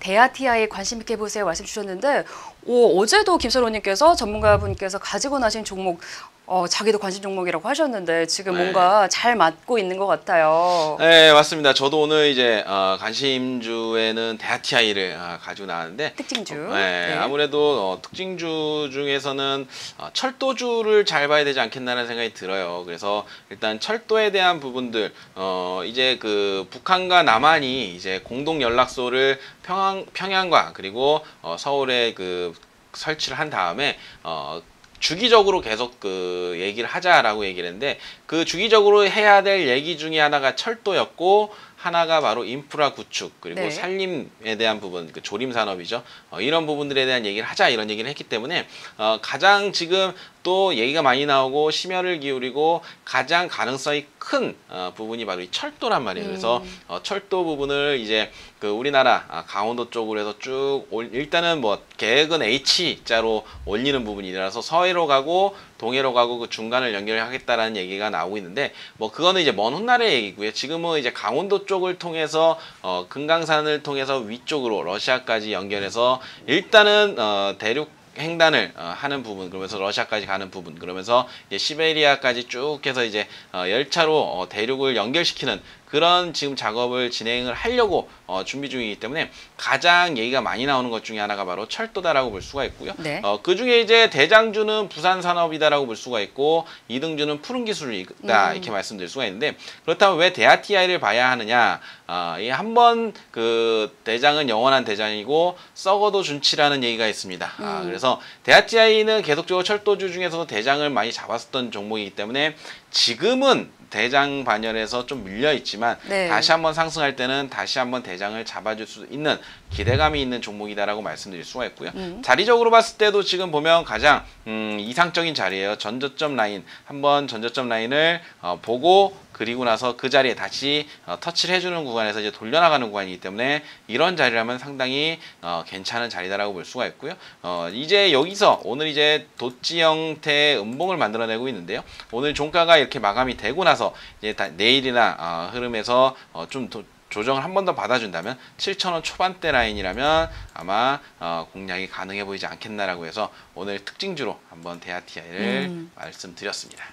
대아티아에 관심 있게 보세요. 말씀 주셨는데 오, 어제도 김선호님께서 전문가분께서 가지고 나신 종목 어, 자기도 관심 종목이라고 하셨는데 지금 네. 뭔가 잘 맞고 있는 것 같아요. 네 맞습니다. 저도 오늘 이제 어, 관심주에는 대하티아이를 어, 가지고 나왔는데 특징주. 어, 네, 아무래도 어, 특징주 중에서는 어, 철도주를 잘 봐야 되지 않겠나라는 생각이 들어요. 그래서 일단 철도에 대한 부분들 어, 이제 그 북한과 남한이 이제 공동 연락소를 평양 평양과 그리고 어, 서울에 그 설치를 한 다음에 어, 주기적으로 계속 그 얘기를 하자라고 얘기를 했는데 그 주기적으로 해야 될 얘기 중에 하나가 철도였고 하나가 바로 인프라 구축 그리고 네. 산림에 대한 부분 그 조림 산업이죠 어, 이런 부분들에 대한 얘기를 하자 이런 얘기를 했기 때문에 어, 가장 지금 또 얘기가 많이 나오고 심혈을 기울이고 가장 가능성이 큰 어, 부분이 바로 이 철도란 말이에요. 그래서 음. 어, 철도 부분을 이제 그 우리나라 아, 강원도 쪽으로 해서 쭉 올, 일단은 뭐 계획은 H자로 올리는 부분이라서 서해로 가고 동해로 가고 그 중간을 연결하겠다라는 얘기가 나오고 있는데 뭐 그거는 이제 먼 훗날의 얘기고요. 지금은 이제 강원도 쪽을 통해서 어, 금강산을 통해서 위쪽으로 러시아까지 연결해서 일단은 어, 대륙 횡단을 어, 하는 부분 그러면서 러시아까지 가는 부분 그러면서 이제 시베리아까지 쭉 해서 이제 어, 열차로 어, 대륙을 연결시키는 그런 지금 작업을 진행을 하려고 어, 준비 중이기 때문에 가장 얘기가 많이 나오는 것 중에 하나가 바로 철도다라고 볼 수가 있고요. 네. 어, 그 중에 이제 대장주는 부산 산업이다라고 볼 수가 있고 이등주는 푸른 기술이다 음. 이렇게 말씀드릴 수가 있는데 그렇다면 왜 대아티아이를 봐야 하느냐? 어, 이한번 그 대장은 영원한 대장이고 썩어도 준치라는 얘기가 있습니다. 아, 음. 그래서 대아티아이는 계속적으로 철도주 중에서도 대장을 많이 잡았었던 종목이기 때문에 지금은 대장 반열에서 좀 밀려 있지만 네. 다시 한번 상승할 때는 다시 한번 대장을 잡아줄 수 있는 기대감이 있는 종목이다라고 말씀드릴 수가 있고요. 음. 자리적으로 봤을 때도 지금 보면 가장 음, 이상적인 자리예요. 전저점 라인 한번 전저점 라인을 어, 보고 그리고 나서 그 자리에 다시 어, 터치를 해주는 구간에서 이제 돌려나가는 구간이기 때문에 이런 자리라면 상당히 어, 괜찮은 자리다라고 볼 수가 있고요. 어, 이제 여기서 오늘 이제 도치 형태의 음봉을 만들어내고 있는데요. 오늘 종가가 이렇게 마감이 되고 나서 이제 다- 내일이나 어, 흐름에서 어, 좀 도- 조정을 한 번 더 받아준다면 7,000원 초반대 라인이라면 아마 어, 공략이 가능해 보이지 않겠나라고 해서 오늘 특징주로 한번 대아티아이를 음. 말씀드렸습니다.